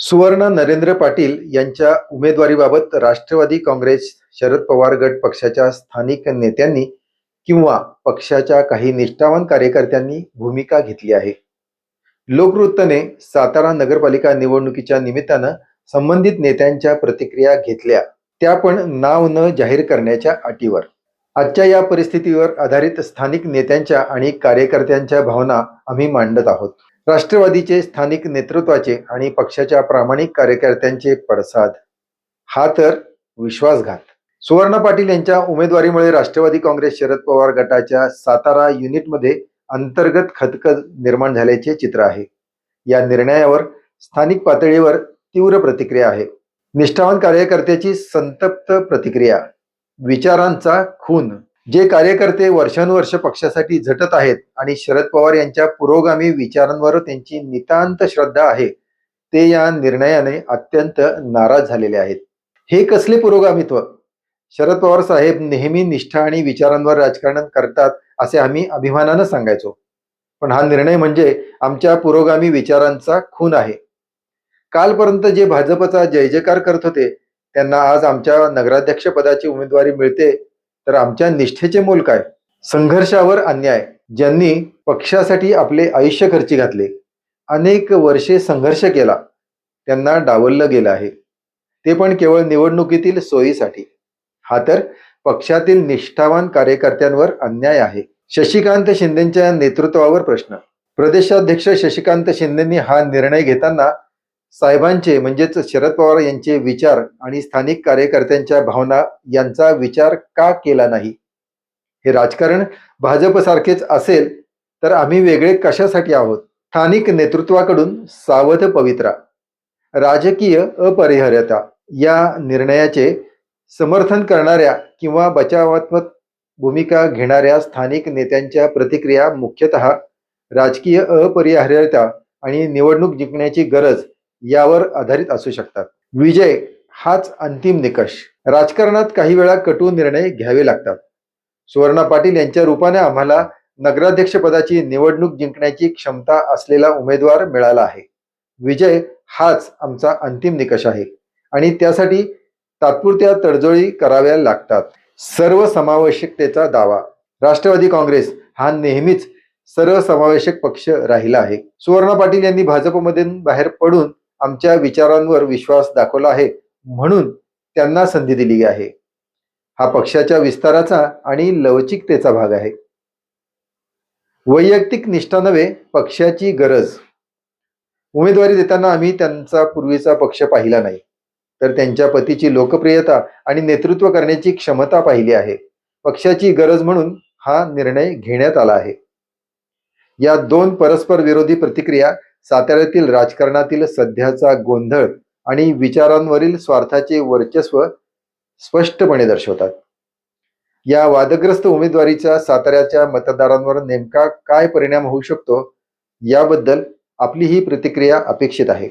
सुवर्ण नरेंद्र पाटील यांच्या उमेदवारीबाबत राष्ट्रवादी काँग्रेस शरद पवार गट पक्षाच्या स्थानिक नेत्यांनी किंवा पक्षाच्या काही निष्ठावान कार्यकर्त्यांनी भूमिका घेतली आहे. लोकवृत्तने सातारा नगरपालिका निवडणुकीच्या निमित्तानं संबंधित नेत्यांच्या प्रतिक्रिया घेतल्या. त्या पण नाव न जाहीर करण्याच्या अटीवर. आजच्या या परिस्थितीवर आधारित स्थानिक नेत्यांच्या आणि कार्यकर्त्यांच्या भावना आम्ही मांडत आहोत. राष्ट्रवादीचे स्थानिक नेतृत्वाचे आणि पक्षाच्या प्रामाणिक कार्यकर्त्यांचे पडसाद. हा तर विश्वासघात. सुवर्ण पाटील यांच्या उमेदवारीमुळे राष्ट्रवादी काँग्रेस शरद पवार गटाच्या सातारा युनिटमध्ये अंतर्गत खदखद निर्माण झाल्याचे चित्र आहे. या निर्णयावर स्थानिक पातळीवर तीव्र प्रतिक्रिया आहे. निष्ठावान कार्यकर्त्याची संतप्त प्रतिक्रिया. विचारांचा खून. जे कार्यकर्ते वर्षानुवर्ष पक्षासाठी झटत आहेत आणि शरद पवार यांच्या पुरोगामी विचारांवर त्यांची नितांत श्रद्धा आहे ते या निर्णयाने अत्यंत नाराज झालेले आहेत. हे कसले पुरोगामित्व? शरद पवार साहेब नेहमी निष्ठा आणि विचारांवर राजकारण करतात असे आम्ही अभिमानानं सांगायचो. पण हा निर्णय म्हणजे आमच्या पुरोगामी विचारांचा खून आहे. कालपर्यंत जे भाजपचा जय जयकार करत होते त्यांना आज आमच्या नगराध्यक्ष पदाची उमेदवारी मिळते तर आमच्या निष्ठेचे मोल काय? संघर्षावर अन्याय ज्यांनी पक्षासाठी आपले आयुष्य खर्ची घातले. अनेक वर्षे संघर्ष केला. त्यांना डावललं गेलं आहे. ते पण केवळ निवडणुकीतील सोयीसाठी. हा तर पक्षातील निष्ठावान कार्यकर्त्यांवर अन्याय आहे. शशिकांत शिंदेच्या नेतृत्वावर प्रश्न. प्रदेशाध्यक्ष शशिकांत शिंदेंनी हा निर्णय घेताना साहेबांचे म्हणजेच शरद पवार यांचे विचार आणि स्थानिक कार्यकर्त्यांच्या भावना यांचा विचार का केला नाही? हे राजकारण भाजप सारखेच असेल तर आम्ही वेगळे कशासाठी आहोत? स्थानिक नेतृत्वाकडून सावध पवित्रा. राजकीय अपरिहार्यता या निर्णयाचे समर्थन करणाऱ्या किंवा बचावात्मक भूमिका घेणाऱ्या स्थानिक नेत्यांच्या प्रतिक्रिया मुख्यतः राजकीय अपरिहार्यता आणि निवडणूक जिंकण्याची गरज यावर आधारित असू शकतात. विजय हाच अंतिम निकष. राजकारणात काही वेळा कटू निर्णय घ्यावे लागतात. सुवर्णा पाटील यांच्या रूपाने आम्हाला नगराध्यक्ष पदाची निवडणूक जिंकण्याची क्षमता असलेला उमेदवार मिळाला आहे. विजय हाच आमचा अंतिम निकष आहे. आणि त्यासाठी तात्पुरत्या तडजोडी कराव्या लागतात. सर्वसमावेशकतेचा दावा. राष्ट्रवादी काँग्रेस हा नेहमीच सर्वसमावेशक पक्ष राहिला आहे. सुवर्ण पाटील यांनी भाजपमधून बाहेर पडून आमच्या विचारांवर विश्वास दाखवला आहे म्हणून त्यांना संधी दिली आहे. हा पक्षाच्या विस्ताराचा आणि लवचिकतेचा भाग आहे. वैयक्तिक निष्ठा नव्हे पक्षाची गरज. उमेदवारी देताना आम्ही त्यांचा पूर्वीचा पक्ष पाहिला नाही तर त्यांच्या पतीची लोकप्रियता आणि नेतृत्व करण्याची क्षमता पाहिली आहे. पक्षाची गरज म्हणून हा निर्णय घेण्यात आला आहे. या दोन परस्पर विरोधी प्रतिक्रिया साताऱ्यातील राजकारणातील सध्याचा गोंधळ आणि विचारांवरील स्वार्थाचे वर्चस्व स्पष्टपणे दर्शवतात. या वादग्रस्त उमेदवारीचा साताऱ्याच्या मतदारांवर नेमका काय परिणाम होऊ शकतो याबद्दल आपली ही प्रतिक्रिया अपेक्षित आहे.